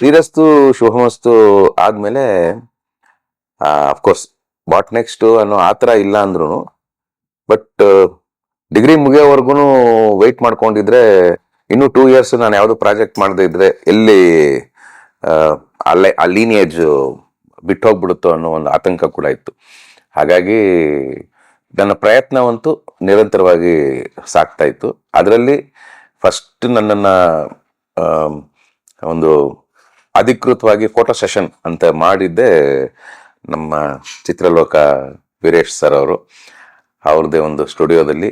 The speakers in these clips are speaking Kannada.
ಶ್ರೀರಸ್ತು ಶುಭಮಸ್ತು ಆದ್ಮೇಲೆ ಅಫ್ಕೋರ್ಸ್ ವಾಟ್ ನೆಕ್ಸ್ಟ್ ಅನ್ನೋ ಆ ಥರ ಇಲ್ಲ ಅಂದ್ರೂ ಬಟ್ ಡಿಗ್ರಿ ಮುಗಿಯೋವರೆಗೂ ವೆಯ್ಟ್ ಮಾಡ್ಕೊಂಡಿದ್ರೆ, ಇನ್ನೂ ಟೂ ಇಯರ್ಸ್ ನಾನು ಯಾವುದು ಪ್ರಾಜೆಕ್ಟ್ ಮಾಡದೇ ಇದ್ರೆ ಎಲ್ಲಿ ಅಲ್ಲೇ, ಆ ಲೀನಿಯೇಜ್ ಬಿಟ್ಟು ಹೋಗ್ಬಿಡುತ್ತೋ ಅನ್ನೋ ಒಂದು ಆತಂಕ ಕೂಡ ಇತ್ತು. ಹಾಗಾಗಿ, ನನ್ನ ಪ್ರಯತ್ನವಂತೂ ನಿರಂತರವಾಗಿ ಸಾಕ್ತಾ ಇತ್ತು. ಅದರಲ್ಲಿ ಫಸ್ಟ್ ನನ್ನನ್ನು ಒಂದು ಅಧಿಕೃತವಾಗಿ ಫೋಟೋ ಸೆಷನ್ ಅಂತ ಮಾಡಿದ್ದೆ ನಮ್ಮ ಚಿತ್ರಲೋಕ ವೀರೇಶ್ ಸರ್ ಅವರು. ಅವ್ರದ್ದೇ ಒಂದು ಸ್ಟುಡಿಯೋದಲ್ಲಿ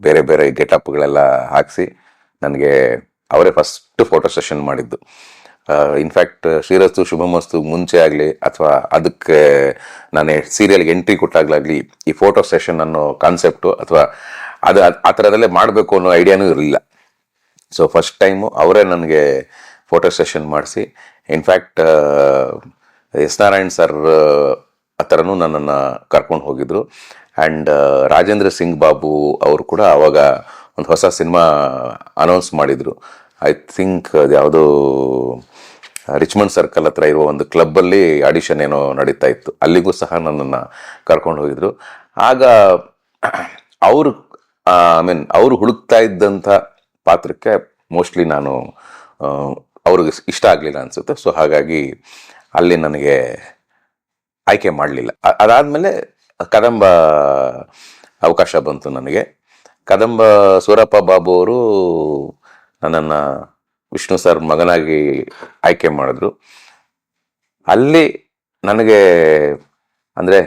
ಬೇರೆ ಬೇರೆ ಗೆಟಪ್ಗಳೆಲ್ಲ ಹಾಕಿಸಿ ನನಗೆ ಅವರೇ ಫಸ್ಟ್ ಫೋಟೋ ಸೆಷನ್ ಮಾಡಿದ್ದು. ಇನ್ಫ್ಯಾಕ್ಟ್ ಶ್ರೀರಸ್ತು ಶುಭಮಸ್ತು ಮುಂಚೆ ಆಗಲಿ ಅಥವಾ ಅದಕ್ಕೆ ನಾನು ಸೀರಿಯಲ್ಗೆ ಎಂಟ್ರಿ ಕೊಟ್ಟಾಗಲಾಗಲಿ ಈ ಫೋಟೋ ಸೆಷನ್ ಅನ್ನೋ ಕಾನ್ಸೆಪ್ಟು ಅಥವಾ ಅದ್- ಆ ಥರದಲ್ಲೇ ಮಾಡಬೇಕು ಅನ್ನೋ ಐಡಿಯಾನೂ ಇರಲಿಲ್ಲ. ಸೊ ಫಸ್ಟ್ ಟೈಮು ಅವರೇ ನನಗೆ ಫೋಟೋ ಸೆಷನ್ ಮಾಡಿಸಿ. In fact S Narayan sir, ಆ ಥರನೂ ನನ್ನನ್ನು ಕರ್ಕೊಂಡು ಹೋಗಿದ್ರು. ಆ್ಯಂಡ್ ರಾಜೇಂದ್ರ ಸಿಂಗ್ ಬಾಬು ಅವರು ಕೂಡ ಆವಾಗ ಒಂದು ಹೊಸ ಸಿನಿಮಾ ಅನೌನ್ಸ್ ಮಾಡಿದರು. ಐ ಥಿಂಕ್ ಅದು ಯಾವುದೋ ರಿಚ್ಮಂಡ್ ಸರ್ಕಲ್ ಹತ್ರ ಇರುವ ಒಂದು ಕ್ಲಬ್ಬಲ್ಲಿ ಆಡಿಷನ್ ಏನೋ ನಡೀತಾ ಇತ್ತು. ಅಲ್ಲಿಗೂ ಸಹ ನನ್ನನ್ನು ಕರ್ಕೊಂಡು ಹೋಗಿದ್ರು. ಆಗ ಅವರು ಐ ಮೀನ್ ಅವರು ಹುಡುಕ್ತಾ ಇದ್ದಂಥ ಪಾತ್ರಕ್ಕೆ ಮೋಸ್ಟ್ಲಿ ನಾನು ಅವ್ರಿಗೆ ಇಷ್ಟ ಆಗಲಿಲ್ಲ ಅನಿಸುತ್ತೆ. ಸೊ ಹಾಗಾಗಿ ಅಲ್ಲಿ ನನಗೆ ಆಯ್ಕೆ ಮಾಡಲಿಲ್ಲ. ಅದಾದಮೇಲೆ ಕದಂಬ ಅವಕಾಶ ಬಂತು ನನಗೆ. ಕದಂಬ ಸೂರಪ್ಪ ಬಾಬು ಅವರು ನನ್ನನ್ನು ವಿಷ್ಣು ಸರ್ ಮಗನಾಗಿ ಆಯ್ಕೆ ಮಾಡಿದ್ರು. ಅಲ್ಲಿ ನನಗೆ ಅಂದರೆ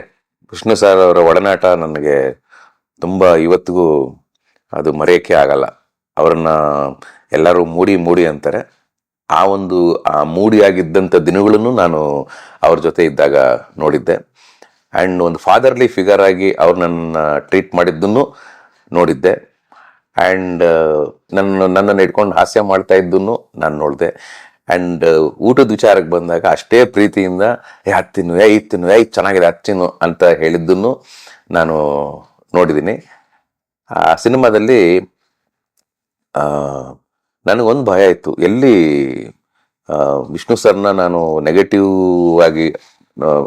ವಿಷ್ಣು ಸರ್ ಅವರ ಒಡನಾಟ ನನಗೆ ತುಂಬ ಇವತ್ತಿಗೂ ಅದು ಮರೆಯೋಕ್ಕೆ ಆಗಲ್ಲ. ಅವರನ್ನು ಎಲ್ಲರೂ ಮೂಡಿ ಮೂಡಿ ಅಂತಾರೆ. ಆ ಒಂದು, ಆ ಮೂಡಿಯಾಗಿದ್ದಂಥ ದಿನಗಳನ್ನು ನಾನು ಅವ್ರ ಜೊತೆ ಇದ್ದಾಗ ನೋಡಿದ್ದೆ. ಆ್ಯಂಡ್ ಒಂದು ಫಾದರ್ಲಿ ಫಿಗರ್ ಆಗಿ ಅವ್ರು ನನ್ನ ಟ್ರೀಟ್ ಮಾಡಿದ್ದನ್ನು ನೋಡಿದ್ದೆ. ಆ್ಯಂಡ್ ನನ್ನ, ನನ್ನನ್ನು ಇಟ್ಕೊಂಡು ಹಾಸ್ಯ ಮಾಡ್ತಾ ಇದ್ದನ್ನು ನಾನು ನೋಡಿದೆ. ಆ್ಯಂಡ್ ಊಟದ ವಿಚಾರಕ್ಕೆ ಬಂದಾಗ ಅಷ್ಟೇ ಪ್ರೀತಿಯಿಂದ, ಏ ಹತ್ತಿನ್ನು ಏ ಇತ್ತಿನ್ನು ತಿನ್ನು, ಏ ಚೆನ್ನಾಗಿದೆ ಹತ್ತು ಅಂತ ಹೇಳಿದ್ದನ್ನು ನಾನು ನೋಡಿದ್ದೀನಿ. ಆ ಸಿನಿಮಾದಲ್ಲಿ ನನಗೊಂದು ಭಯ ಇತ್ತು. ಎಲ್ಲಿ ವಿಷ್ಣು ಸರ್ನ ನಾನು ನೆಗೆಟಿವ್ ಆಗಿ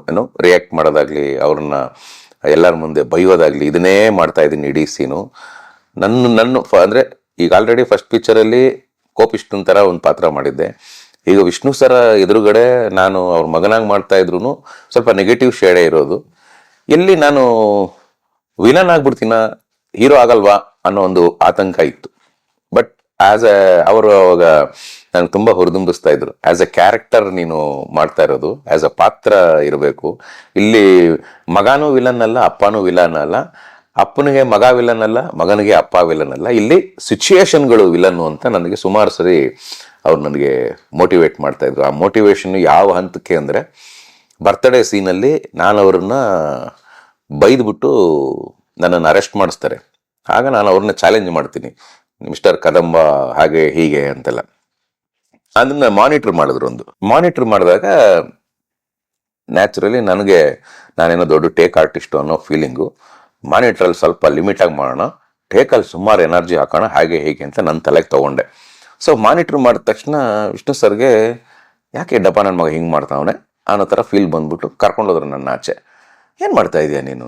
ಏನು ರಿಯಾಕ್ಟ್ ಮಾಡೋದಾಗ್ಲಿ, ಅವ್ರನ್ನ ಎಲ್ಲರ ಮುಂದೆ ಬೈಯೋದಾಗ್ಲಿ, ಇದನ್ನೇ ಮಾಡ್ತಾ ಇದ್ದೀನಿ ಇಡೀ ಸೀನು ನನ್ನ ನನ್ನ ಅಂದರೆ ಅಂದ್ರೆ ಈಗ ಆಲ್ರೆಡಿ ಫಸ್ಟ್ ಪಿಕ್ಚರಲ್ಲಿ ಕೋಪಿಷ್ಣನ್ ಥರ ಒಂದು ಪಾತ್ರ ಮಾಡಿದ್ದೆ. ಈಗ ವಿಷ್ಣು ಸರ ಎದುರುಗಡೆ ನಾನು ಅವ್ರ ಮಗನಾಗಿ ಮಾಡ್ತಾ ಇದ್ರು ಸ್ವಲ್ಪ ನೆಗೆಟಿವ್ ಶೇಡೇ ಇರೋದು. ಎಲ್ಲಿ ನಾನು ವಿಲನ್ ಆಗ್ಬಿಡ್ತೀನ, ಹೀರೋ ಆಗಲ್ವಾ ಅನ್ನೋ ಒಂದು ಆತಂಕ ಇತ್ತು. ಬಟ್ ಆಸ್ ಎ ಅವರು ಅವಾಗ ನನಗೆ ತುಂಬಾ ಹುರಿದುಂಬಿಸ್ತಾ ಇದ್ರು. ಆಸ್ ಎ ಕ್ಯಾರೆಕ್ಟರ್ ನೀನು ಮಾಡ್ತಾ ಇರೋದು ಆಸ್ ಎ ಪಾತ್ರ ಇರಬೇಕು. ಇಲ್ಲಿ ಮಗನೂ ವಿಲನ್ ಅಲ್ಲ, ಅಪ್ಪನೂ ವಿಲನ್ ಅಲ್ಲ. ಅಪ್ಪನಿಗೆ ಮಗ ವಿಲನ್ ಅಲ್ಲ, ಮಗನಿಗೆ ಅಪ್ಪ ವಿಲನ್ ಅಲ್ಲ. ಇಲ್ಲಿ ಸಿಚುಯೇಷನ್ಗಳು ವಿಲನ್ನು ಅಂತ ನನಗೆ ಸುಮಾರು ಸರಿ ಅವ್ರು ನನಗೆ ಮೋಟಿವೇಟ್ ಮಾಡ್ತಾ ಇದ್ರು. ಆ ಮೋಟಿವೇಶನ್ ಯಾವ ಹಂತಕ್ಕೆ ಅಂದರೆ ಬರ್ತ್ಡೇ ಸೀನಲ್ಲಿ ನಾನು ಅವ್ರನ್ನ ಬೈದ್ಬಿಟ್ಟು ನನ್ನನ್ನು ಅರೆಸ್ಟ್ ಮಾಡಿಸ್ತಾರೆ. ಆಗ ನಾನು ಅವ್ರನ್ನ ಚಾಲೆಂಜ್ ಮಾಡ್ತೀನಿ. ಮಿಸ್ಟರ್ ಕದಂಬ ಹಾಗೆ ಹೀಗೆ ಅಂತೆಲ್ಲ. ಅದನ್ನ ಮಾನಿಟರ್ ಮಾಡಿದ್ರು ಒಂದು. ಮಾನಿಟರ್ ಮಾಡಿದಾಗ ನ್ಯಾಚುರಲಿ ನನಗೆ ನಾನೇನೋ ದೊಡ್ಡ ಟೇಕ್ ಆರ್ಟಿಸ್ಟು ಅನ್ನೋ ಫೀಲಿಂಗು ಮಾನಿಟ್ರಲ್ಲಿ ಸ್ವಲ್ಪ ಲಿಮಿಟ್ ಆಗಿ ಮಾಡೋಣ ಟೇಕಲ್ಲಿ ಸುಮಾರು ಎನರ್ಜಿ ಹಾಕೋಣ, ಹಾಗೆ ಹೀಗೆ ಅಂತ ನನ್ನ ತಲೆಗೆ ತಗೊಂಡೆ. ಸೊ ಮಾನಿಟ್ರ್ ಮಾಡಿದ ತಕ್ಷಣ ವಿಷ್ಣು ಸರ್ಗೆ, ಯಾಕೆ ಡಬ್ಬ ನನ್ನ ಮಗ ಹಿಂಗೆ ಮಾಡ್ತಾವನೆ ಅನ್ನೋ ಥರ ಫೀಲ್ ಬಂದ್ಬಿಟ್ಟು ಕರ್ಕೊಂಡೋದ್ರು ನನ್ನ ಆಚೆ. ಏನು ಮಾಡ್ತಾ ಇದೆಯಾ ನೀನು?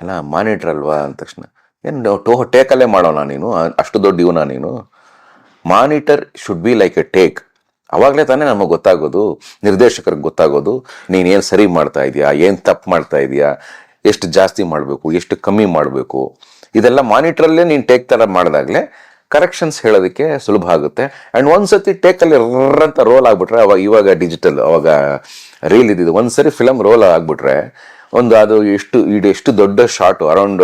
ಅಲ್ಲ ಮಾನಿಟ್ರ್ ಅಲ್ವಾ? ಅಂದ ತಕ್ಷಣ. ಏನು ಟೋ ಟೇಕಲ್ಲೇ ಮಾಡೋಣ ನೀನು? ಅಷ್ಟು ದೊಡ್ಡ ಇವನ ನೀನು? Monitor should be like a take ಅವಾಗಲೇ ತಾನೇ ನಮಗೆ ಗೊತ್ತಾಗೋದು, ನಿರ್ದೇಶಕರಿಗೆ ಗೊತ್ತಾಗೋದು, ನೀನು ಏನು ಸರಿ ಮಾಡ್ತಾ ಇದೆಯಾ, ಏನು ತಪ್ಪು ಮಾಡ್ತಾ ಇದೆಯಾ, ಎಷ್ಟು ಜಾಸ್ತಿ ಮಾಡಬೇಕು, ಎಷ್ಟು ಕಮ್ಮಿ ಮಾಡಬೇಕು. ಇದೆಲ್ಲ ಮಾನಿಟ್ರಲ್ಲೇ ನೀನು ಟೇಕ್ ಥರ ಮಾಡಿದಾಗಲೇ ಕರೆಕ್ಷನ್ಸ್ ಹೇಳೋದಕ್ಕೆ ಸುಲಭ ಆಗುತ್ತೆ. ಆ್ಯಂಡ್ ಒಂದ್ಸತಿ ಟೇಕಲ್ಲಿ ಅಂತ ರೋಲ್ ಆಗಿಬಿಟ್ರೆ, ಅವಾಗ ಇವಾಗ ಡಿಜಿಟಲ್ ಅವಾಗ ರೀಲ್ ಇದ್ದಿದ್ದು ಒಂದ್ಸರಿ ಫಿಲಮ್ ರೋಲ್ ಆಗ್ಬಿಟ್ರೆ ಒಂದು ಅದು ಎಷ್ಟು, ಇದು ಎಷ್ಟು ದೊಡ್ಡ short around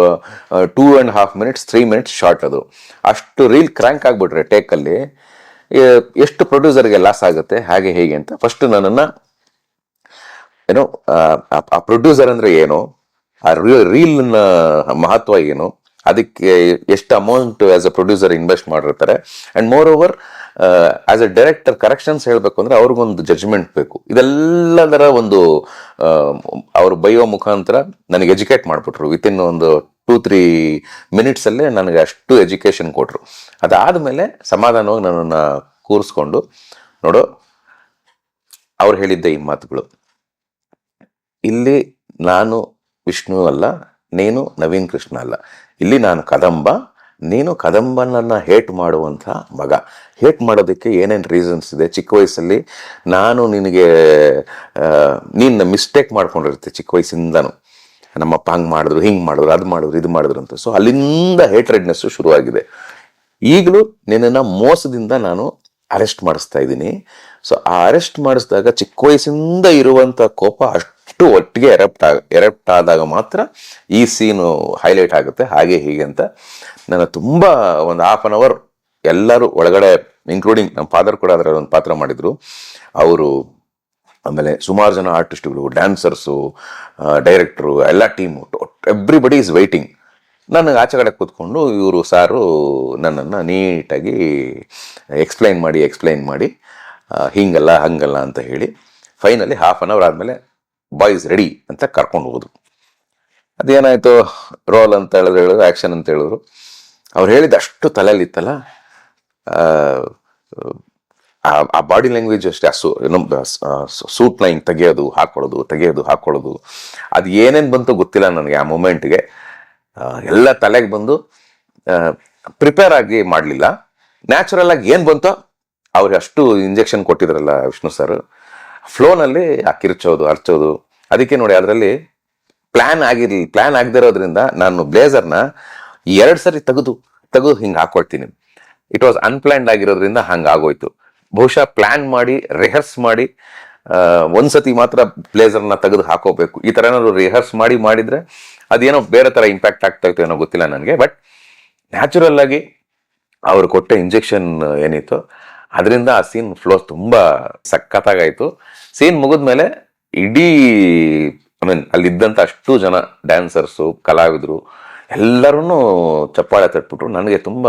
two and half minutes three minutes short ಅದು. ಅಷ್ಟು ರೀಲ್ ಕ್ರ್ಯಾಂಕ್ ಆಗಿಬಿಟ್ರೆ ಟೇಕಲ್ಲಿ ಎಷ್ಟು ಪ್ರೊಡ್ಯೂಸರ್ಗೆ ಲಾಸ್ ಆಗುತ್ತೆ, ಹಾಗೆ ಹೇಗೆ ಅಂತ. ಫಸ್ಟ್ ನನ್ನನ್ನು ಏನೋ ಆ- ಪ್ರೊಡ್ಯೂಸರ್ ಅಂದರೆ ಏನು, ಆ ರೀಲ್ನ ಮಹತ್ವ ಏನು, ಅದಕ್ಕೆ ಎಷ್ಟು amount as a producer invest ಮಾಡಿರ್ತಾರೆ. And moreover as a director corrections ಹೇಳಬೇಕು ಅಂದ್ರೆ ಅವ್ರಿಗೊಂದು ಜಜ್ಮೆಂಟ್ ಬೇಕು. ಇದೆಲ್ಲದರ ಒಂದು ಅವರು ಬೈಯೋ ಮುಖಾಂತರ ನನಗೆ ಎಜುಕೇಟ್ ಮಾಡಿಬಿಟ್ರು. ವಿತಿನ್ ಒಂದು ಟೂ ತ್ರೀ ಮಿನಿಟ್ಸ್ ಅಲ್ಲೇ ನನಗೆ ಅಷ್ಟು ಎಜುಕೇಶನ್ ಕೊಟ್ರು. ಅದಾದ್ಮೇಲೆ ಸಮಾಧಾನವಾಗಿ ನನ್ನನ್ನು ಕೂರಿಸ್ಕೊಂಡು, ನೋಡು, ಅವ್ರು ಹೇಳಿದ್ದೆ ಈ ಮಾತುಗಳು. ಇಲ್ಲಿ ನಾನು ವಿಷ್ಣು ಅಲ್ಲ, ನೀನು ನವೀನ್ ಕೃಷ್ಣ ಅಲ್ಲ. ಇಲ್ಲಿ ನಾನು ಕದಂಬ ನೀನು ಕದಂಬನನ್ನು ಹೇಟ್ ಮಾಡುವಂಥ ಮಗ. ಹೇಟ್ ಮಾಡೋದಕ್ಕೆ ಏನೇನು ರೀಸನ್ಸ್ ಇದೆ? ಚಿಕ್ಕ ವಯಸ್ಸಲ್ಲಿ ನಾನು ನಿನಗೆ ನೀನು ಮಿಸ್ಟೇಕ್ ಮಾಡ್ಕೊಂಡಿರುತ್ತೆ ಚಿಕ್ಕ ವಯಸ್ಸಿಂದನು. ನಮ್ಮಪ್ಪ ಹಂಗೆ ಮಾಡಿದ್ರು, ಹಿಂಗೆ ಮಾಡಿದ್ರು, ಅದು ಮಾಡಿದ್ರು, ಇದು ಮಾಡಿದ್ರು ಅಂತ. ಸೊ ಅಲ್ಲಿಂದ ಹೇಟ್ರೆಡ್ನೆಸ್ಸು ಶುರುವಾಗಿದೆ. ಈಗಲೂ ನಿನ್ನನ್ನು ಮೋಸದಿಂದ ನಾನು ಅರೆಸ್ಟ್ ಮಾಡಿಸ್ತಾ ಇದ್ದೀನಿ. ಸೊ ಆ ಅರೆಸ್ಟ್ ಮಾಡಿಸಿದಾಗ ಚಿಕ್ಕ ವಯಸ್ಸಿಂದ ಇರುವಂಥ ಕೋಪ ಅಷ್ಟು ಒಟ್ಟಿಗೆ ಎರಪ್ಟ್ ಆಗ ಎರಪ್ಟ್ ಆದಾಗ ಮಾತ್ರ ಈ ಸೀನು ಹೈಲೈಟ್ ಆಗುತ್ತೆ. ಹಾಗೆ ಹೀಗೆ ಅಂತ ನನ್ನ ತುಂಬ ಒಂದು ಹಾಫ್ ಅನ್ ಅವರ್ ಎಲ್ಲರೂ ಒಳಗಡೆ ಇನ್ಕ್ಲೂಡಿಂಗ್ ನಮ್ಮ ಫಾದರ್ ಕೂಡ ಅದರ ಒಂದು ಪಾತ್ರ ಮಾಡಿದರು. ಅವರು ಆಮೇಲೆ ಸುಮಾರು ಜನ ಆರ್ಟಿಸ್ಟ್ಗಳು ಡ್ಯಾನ್ಸರ್ಸು ಡೈರೆಕ್ಟ್ರು ಎಲ್ಲ ಟೀಮು ಎವ್ರಿಬಡಿ ಈಸ್ ವೈಟಿಂಗ್ ನನಗೆ ಆಚೆ ಕಡೆ ಕೂತ್ಕೊಂಡು ಇವರು, ಸಾರು ನನ್ನನ್ನು ನೀಟಾಗಿ ಎಕ್ಸ್ಪ್ಲೈನ್ ಮಾಡಿ ಎಕ್ಸ್ಪ್ಲೈನ್ ಮಾಡಿ ಹೀಗಲ್ಲ, ಹಿಂಗಲ್ಲ ಅಂತ ಹೇಳಿ ಫೈನಲಿ ಹಾಫ್ ಅನ್ ಅವರ್ ಆದಮೇಲೆ ಬಾಯ್ಸ್ ರೆಡಿ ಅಂತ ಕರ್ಕೊಂಡು ಹೋದ್ರು. ಅದೇನಾಯಿತು? ರೋಲ್ ಅಂತ ಹೇಳಿದ್ರು ಹೇಳಿದ್ರು ಆ್ಯಕ್ಷನ್ ಅಂತ ಹೇಳಿದ್ರು. ಅವ್ರು ಹೇಳಿದ ಅಷ್ಟು ತಲೆಯಲ್ಲಿತ್ತಲ್ಲ ಆ, ಬಾಡಿ ಲ್ಯಾಂಗ್ವೇಜ್ ಅಷ್ಟೇ ಆ ಸೂ ಸೂಟ್ನ ಹಿಂಗೆ ತೆಗೆಯೋದು ಹಾಕೊಳ್ಳೋದು ತೆಗೆಯೋದು ಹಾಕೊಳ್ಳೋದು ಅದು ಏನೇನು ಬಂತು ಗೊತ್ತಿಲ್ಲ ನನಗೆ ಆ ಮೂಮೆಂಟ್ಗೆ. ಎಲ್ಲ ತಲೆಗೆ ಬಂದು ಪ್ರಿಪೇರ್ ಆಗಿ ಮಾಡಲಿಲ್ಲ. ನ್ಯಾಚುರಲ್ ಆಗಿ ಏನು ಬಂತೋ ಅವ್ರಿಗೆ ಅಷ್ಟು ಇಂಜೆಕ್ಷನ್ ಕೊಟ್ಟಿದ್ರಲ್ಲ ವಿಷ್ಣು ಸರ್ ಫ್ಲೋನಲ್ಲಿ ಆ ಕಿರ್ಚೋದು ಅರ್ಚೋದು ಅದಕ್ಕೆ ನೋಡಿ ಅದರಲ್ಲಿ ಪ್ಲಾನ್ ಆಗಿರ್ಲಿ ಪ್ಲಾನ್ ಆಗದಿರೋದ್ರಿಂದ ನಾನು ಬ್ಲೇಸರ್ನ ಎರಡು ಸರಿ ತೆಗೆದು ತೆಗೆದು ಹಿಂಗೆ ಹಾಕೊಳ್ತೀನಿ. ಇಟ್ ವಾಸ್ ಅನ್ಪ್ಲಾನ್ಡ್ ಆಗಿರೋದ್ರಿಂದ ಹಂಗೆ ಆಗೋಯ್ತು. ಬಹುಶಃ ಪ್ಲಾನ್ ಮಾಡಿ ರಿಹರ್ಸ್ ಮಾಡಿ ಒಂದ್ಸತಿ ಮಾತ್ರ ಬ್ಲೇಸರ್ನ ತೆಗೆದು ಹಾಕೋಬೇಕು. ಈ ಥರ ಏನಾದ್ರು ರಿಹರ್ಸ್ ಮಾಡಿ ಮಾಡಿದರೆ ಅದೇನೋ ಬೇರೆ ಥರ ಇಂಪ್ಯಾಕ್ಟ್ ಆಗ್ತಾ ಇತ್ತು ಏನೋ ಗೊತ್ತಿಲ್ಲ ನನಗೆ. ಬಟ್ ನ್ಯಾಚುರಲ್ ಆಗಿ ಅವರು ಕೊಟ್ಟ ಇಂಜೆಕ್ಷನ್ ಏನಿತ್ತು, ಅದರಿಂದ ಆ ಸೀನ್ ಫ್ಲೋ ತುಂಬ ಸಖತ್ತಾಗಾಯಿತು. ಸೀನ್ ಮುಗಿದ್ಮೇಲೆ ಇಡೀ ಐ ಮೀನ್ ಅಲ್ಲಿದ್ದಂಥ ಅಷ್ಟು ಜನ ಡ್ಯಾನ್ಸರ್ಸು ಕಲಾವಿದರು ಎಲ್ಲರೂ ಚಪ್ಪಾಳೆ ತಟ್ಬಿಟ್ರು. ನನಗೆ ತುಂಬ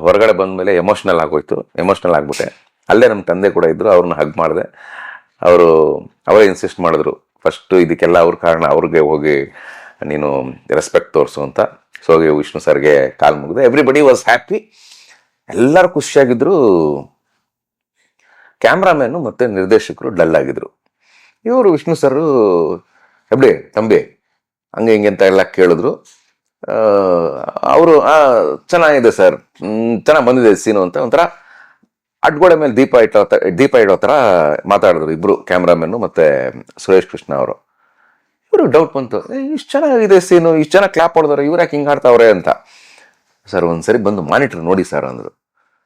ಹೊರಗಡೆ ಹೊರಗಡೆ ಬಂದಮೇಲೆ ಎಮೋಷ್ನಲ್ ಆಗೋಯ್ತು. ಎಮೋಷ್ನಲ್ ಆಗಿಬಿಟ್ಟೆ. ಅಲ್ಲೇ ನಮ್ಮ ತಂದೆ ಕೂಡ ಇದ್ದರು ಅವ್ರನ್ನ ಹಗ್ ಮಾಡಿದೆ. ಅವರು, ಅವರೇ ಇನ್ಸಿಸ್ಟ್ ಮಾಡಿದ್ರು ಫಸ್ಟು ಇದಕ್ಕೆಲ್ಲ ಅವ್ರ ಕಾರಣ, ಅವ್ರಿಗೆ ಹೋಗಿ ನೀನು ರೆಸ್ಪೆಕ್ಟ್ ತೋರಿಸು ಅಂತ. ಸೊ ಹೋಗಿ ವಿಷ್ಣು ಸರ್ಗೆ ಕಾಲ್ ಮುಗಿದೆ. ಎವ್ರಿಬಡಿ ವಾಸ್ ಹ್ಯಾಪಿ ಎಲ್ಲರೂ ಖುಷಿಯಾಗಿದ್ರು. ಕ್ಯಾಮ್ರಾಮ್ಯಾನು ಮತ್ತು ನಿರ್ದೇಶಕರು ಡಲ್ ಆಗಿದ್ರು ಇವರು ವಿಷ್ಣು ಸರ್ ಎಬ್ಡಿ ತಂಬಿ, ಹಂಗೆ ಹಿಂಗೆ ಅಂತ ಎಲ್ಲ ಕೇಳಿದ್ರು. ಅವರು ಚೆನ್ನಾಗಿದೆ ಸರ್. ಚೆನ್ನಾಗಿ ಬಂದಿದೆ ಸೀನು ಅಂತ ಒಂಥರ ಅಡ್ಗೋಡೆ ಮೇಲೆ ದೀಪ ಇಟ್ಟೋ ದೀಪ ಇಡೋ ಥರ ಮಾತಾಡಿದ್ರು ಇಬ್ಬರು ಕ್ಯಾಮ್ರಾಮನ್ನು ಮತ್ತು ಸುರೇಶ್ ಕೃಷ್ಣ ಅವರು. ಇವರು ಡೌಟ್ ಬಂತು ಇಷ್ಟು ಚೆನ್ನಾಗಿದೆ ಸೀನು, ಇಷ್ಟು ಚೆನ್ನಾಗಿ ಕ್ಲಾಪ್ ಹೊಡೆದವ್ರೆ ಇವ್ರು ಯಾಕೆ ಹಿಂಗೆ ಆಡ್ತಾವ್ರೆ ಅಂತ. ಸರ್, ಒಂದ್ಸರಿ ಬಂದು ಮಾನಿಟ್ರ್ ನೋಡಿ ಸರ್ ಅಂದರು.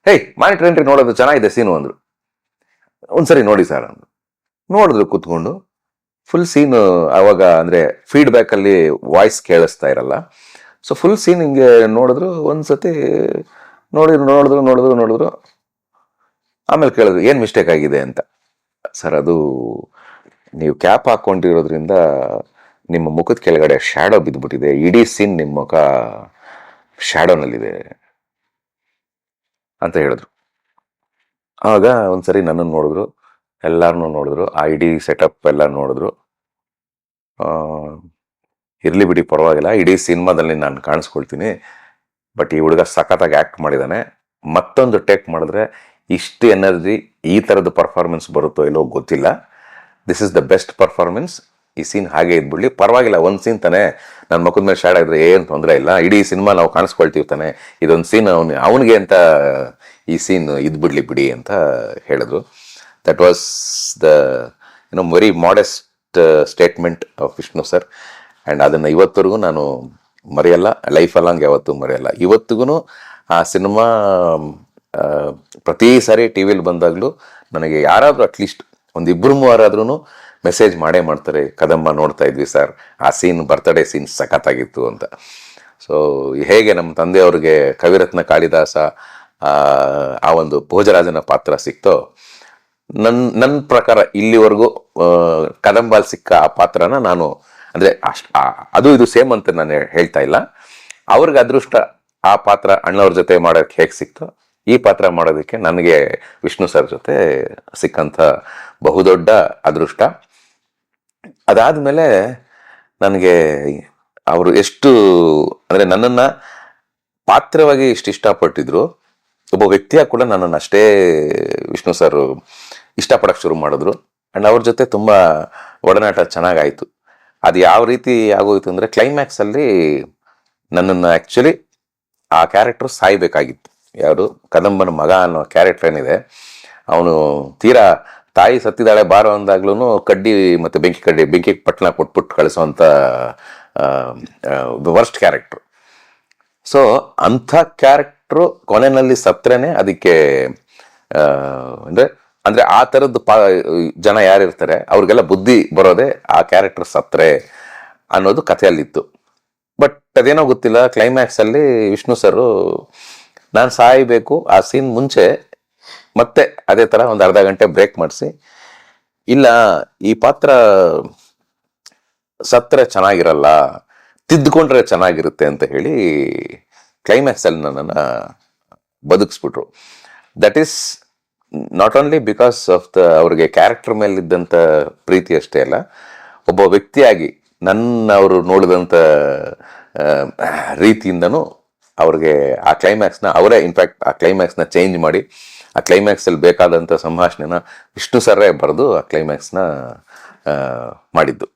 ಹೇಯ್ ಮಾನಿಟ್ರ್ ಏನ್ರಿ ನೋಡೋದು ಚೆನ್ನಾಗಿದೆ ಸೀನು ಅಂದರು. ಒಂದ್ಸರಿ ನೋಡಿ ಸರ್ ಅಂದರು. ನೋಡಿದ್ರು ಕೂತ್ಕೊಂಡು. ಫುಲ್ ಸೀನ್ ಅವಾಗ ಅಂದರೆ ಫೀಡ್ಬ್ಯಾಕಲ್ಲಿ ವಾಯ್ಸ್ ಕೇಳಿಸ್ತಾ ಇರಲ್ಲ. ಸೊ ಫುಲ್ ಸೀನ್ ಹಿಂಗೆ ನೋಡಿದ್ರು, ಒಂದ್ಸತಿ ನೋಡಿದ್ರು ನೋಡಿದ್ರು ನೋಡಿದ್ರು ನೋಡಿದ್ರು. ಆಮೇಲೆ ಕೇಳಿದ್ರು, ಏನು ಮಿಸ್ಟೇಕ್ ಆಗಿದೆ ಅಂತ? ಸರ್, ಅದು ನೀವು ಕ್ಯಾಪ್ ಹಾಕ್ಕೊಂಡಿರೋದ್ರಿಂದ ನಿಮ್ಮ ಮುಖದ ಕೆಳಗಡೆ ಶ್ಯಾಡೋ ಬಿದ್ದುಬಿಟ್ಟಿದೆ ಇಡೀ ಸೀನ್ ನಿಮ್ಮ ಮುಖ ಶ್ಯಾಡೋನಲ್ಲಿದೆ ಅಂತ ಹೇಳಿದ್ರು. ಆಗ ಒಂದ್ಸರಿ ನನ್ನನ್ನು ನೋಡಿದ್ರು. ಎಲ್ಲರನ್ನೂ ನೋಡಿದ್ರು ಆ ಡಿ ಸೆಟಪ್ ಎಲ್ಲ ನೋಡಿದ್ರು. ಇರಲಿ ಬಿಡಿ, ಪರವಾಗಿಲ್ಲ. ಇಡೀ ಸಿನಿಮಾದಲ್ಲಿ ನಾನು ಕಾಣಿಸ್ಕೊಳ್ತೀನಿ. ಬಟ್ ಈ ಹುಡುಗ ಸಖತ್ತಾಗಿ ಆ್ಯಕ್ಟ್ ಮಾಡಿದ್ದಾನೆ ಮತ್ತೊಂದು ಟೇಕ್ ಮಾಡಿದ್ರೆ, ಇಷ್ಟು ಎನರ್ಜಿ ಈ ಥರದ ಪರ್ಫಾರ್ಮೆನ್ಸ್ ಬರುತ್ತೋ ಇಲ್ಲೋ ಗೊತ್ತಿಲ್ಲ. This is the best performance ಈ ಸೀನ್ ಹಾಗೆ ಇದ್ಬಿಡ್ಲಿ. ಪರವಾಗಿಲ್ಲ, ಒಂದು ಸೀನ್ ತಾನೆ. ನನ್ನ ಮುಖದ ಮೇಲೆ ಶಾಡ್ ಆಗಿದ್ರೆ ಏನು ತೊಂದರೆ ಇಲ್ಲ. ಇಡೀ ಸಿನಿಮಾ ನಾವು ಕಾಣಿಸ್ಕೊಳ್ತೀವಿ ತಾನೆ. ಇದೊಂದು ಸೀನ್ ಅವನು ಅವನಿಗೆ ಅಂತ ಈ ಸೀನ್ ಇದ್ಬಿಡ್ಲಿ ಬಿಡಿ ಅಂತ ಹೇಳಿದ್ರು. That was the you know very modest statement of Vishnu sir and ಅದನ್ನು ಇವತ್ತರೆಗೂ ನಾನು ಮರೆಯಲ್ಲ ಲೈಫ್ ಅಲಾಂಗ್ ಯಾವತ್ತೂ ಮರೆಯಲ್ಲ. ಇವತ್ತಿಗೂ ಆ ಸಿನಿಮಾ ಪ್ರತಿ ಸಾರಿ ಟಿ ವಿಲಿ ಬಂದಾಗಲೂ ನನಗೆ ಯಾರಾದರೂ ಅಟ್ಲೀಸ್ಟ್ ಒಂದು ಇಬ್ಬರು ಮೂವರಾದ್ರೂ ಮೆಸೇಜ್ ಮಾಡೇ ಮಾಡ್ತಾರೆ ಕದಂಬ ನೋಡ್ತಾ ಇದ್ವಿ ಸರ್ ಆ ಸೀನ್ ಬರ್ತಡೇ ಸೀನ್ ಸಖತ್ತಾಗಿತ್ತು ಅಂತ. ಸೊ ಹೇಗೆ ನಮ್ಮ ತಂದೆಯವ್ರಿಗೆ ಕವಿರತ್ನ ಕಾಳಿದಾಸ ಆ ಒಂದು ಭೋಜರಾಜನ ಪಾತ್ರ ಸಿಕ್ತೋ ನನ್ನ ನನ್ನ ಪ್ರಕಾರ ಇಲ್ಲಿವರೆಗೂ ಕದಂಬಾಲ್ ಸಿಕ್ಕ ಆ ಪಾತ್ರನ ನಾನು, ಅಂದರೆ ಅಷ್ಟು ಅದು ಇದು ಸೇಮ್ ಅಂತ ನಾನು ಹೇಳ್ತಾ ಇಲ್ಲ. ಅವ್ರಿಗೆ ಅದೃಷ್ಟ ಆ ಪಾತ್ರ ಅಣ್ಣವ್ರ ಜೊತೆ ಮಾಡೋಕ್ಕೆ ಹೇಗೆ ಸಿಕ್ತು, ಈ ಪಾತ್ರ ಮಾಡೋದಕ್ಕೆ ನನಗೆ ವಿಷ್ಣು ಸರ್ ಜೊತೆ ಸಿಕ್ಕಂಥ ಬಹುದೊಡ್ಡ ಅದೃಷ್ಟ. ಅದಾದಮೇಲೆ ನನಗೆ ಅವರು ಎಷ್ಟು, ಅಂದರೆ ನನ್ನನ್ನು ಪಾತ್ರವಾಗಿ ಇಷ್ಟು ಇಷ್ಟಪಟ್ಟಿದ್ರು, ಒಬ್ಬ ವ್ಯಕ್ತಿಯಾಗಿ ಕೂಡ ನನ್ನನ್ನು ಅಷ್ಟೇ ವಿಷ್ಣು ಸರ್ ಇಷ್ಟಪಡಕ್ಕೆ ಶುರು ಮಾಡಿದ್ರು. ಆ್ಯಂಡ್ ಅವ್ರ ಜೊತೆ ತುಂಬ ಒಡನಾಟ ಚೆನ್ನಾಗಾಯಿತು. ಅದು ಯಾವ ರೀತಿ ಆಗೋಯ್ತು ಅಂದರೆ ಕ್ಲೈಮ್ಯಾಕ್ಸಲ್ಲಿ ನನ್ನನ್ನು ಆ್ಯಕ್ಚುಲಿ ಆ ಕ್ಯಾರೆಕ್ಟರ್ ಸಾಯ್ಬೇಕಾಗಿತ್ತು. ಯಾರು? ಕದಂಬನ ಮಗ ಅನ್ನೋ ಕ್ಯಾರೆಕ್ಟರ್ ಏನಿದೆ. ಅವನು ತೀರಾ ತಾಯಿ ಸತ್ತಿದಾಳೆ, ಬಾರೋ ಅಂದಾಗ್ಲೂ ಕಡ್ಡಿ ಮತ್ತು ಬೆಂಕಿ ಕಡ್ಡಿ, ಬೆಂಕಿ ಪಟ್ಟಣ ಕೊಟ್ಬಿಟ್ಟು ಕಳಿಸುವಂಥ ವರ್ಸ್ಟ್ ಕ್ಯಾರೆಕ್ಟ್ರು ಸೊ ಅಂಥ ಕ್ಯಾರೆಕ್ಟ್ರು ಕೊನೆಯಲ್ಲಿ ಸತ್ರೇನೆ ಅದಕ್ಕೆ ಅಂದ್ರೆ ಅಂದ್ರೆ ಆ ಥರದ್ದು ಪಾ, ಜನ ಯಾರಿರ್ತಾರೆ, ಅವ್ರಿಗೆಲ್ಲ ಬುದ್ಧಿ ಬರೋದೇ ಆ ಕ್ಯಾರೆಕ್ಟರ್ ಸತ್ರೆ ಅನ್ನೋದು ಕಥೆಯಲ್ಲಿತ್ತು. ಬಟ್ ಅದೇನೋ ಗೊತ್ತಿಲ್ಲ ಕ್ಲೈಮ್ಯಾಕ್ಸ್ ಅಲ್ಲಿ ವಿಷ್ಣು ಸರ್ ನಾನು ಸಾಯಬೇಕು ಆ ಸೀನ್ ಮುಂಚೆ ಮತ್ತೆ ಅದೇ ತರ ಒಂದು ಅರ್ಧ ಗಂಟೆ ಬ್ರೇಕ್ ಮಾಡಿಸಿ, ಇಲ್ಲ ಈ ಪಾತ್ರ ಸತ್ರೆ ಚೆನ್ನಾಗಿರಲ್ಲ, ತಿದ್ದುಕೊಂಡ್ರೆ ಚೆನ್ನಾಗಿರುತ್ತೆ ಅಂತ ಹೇಳಿ ಕ್ಲೈಮ್ಯಾಕ್ಸ್ ಅಲ್ಲಿ ನನ್ನನ್ನು ಬದುಕಿಸ್ಬಿಟ್ರು. That is not only because of the ಅವ್ರಿಗೆ ಕ್ಯಾರೆಕ್ಟರ್ ಮೇಲಿದ್ದಂಥ ಪ್ರೀತಿ ಅಷ್ಟೇ ಅಲ್ಲ, ಒಬ್ಬ ವ್ಯಕ್ತಿಯಾಗಿ ನನ್ನ ಅವರು ನೋಡಿದಂಥ ರೀತಿಯಿಂದನೂ ಅವ್ರಿಗೆ ಆ ಕ್ಲೈಮ್ಯಾಕ್ಸ್ನ ಅವರೇ ಇನ್ಫ್ಯಾಕ್ಟ್ ಆ ಕ್ಲೈಮ್ಯಾಕ್ಸ್ನ ಚೇಂಜ್ ಮಾಡಿ, ಆ ಕ್ಲೈಮ್ಯಾಕ್ಸಲ್ಲಿ ಬೇಕಾದಂಥ ಸಂಭಾಷಣೆನ ವಿಷ್ಣು ಸರ್ರೇ ಬರೆದು ಆ ಕ್ಲೈಮ್ಯಾಕ್ಸ್ನ ಮಾಡಿದ್ದು.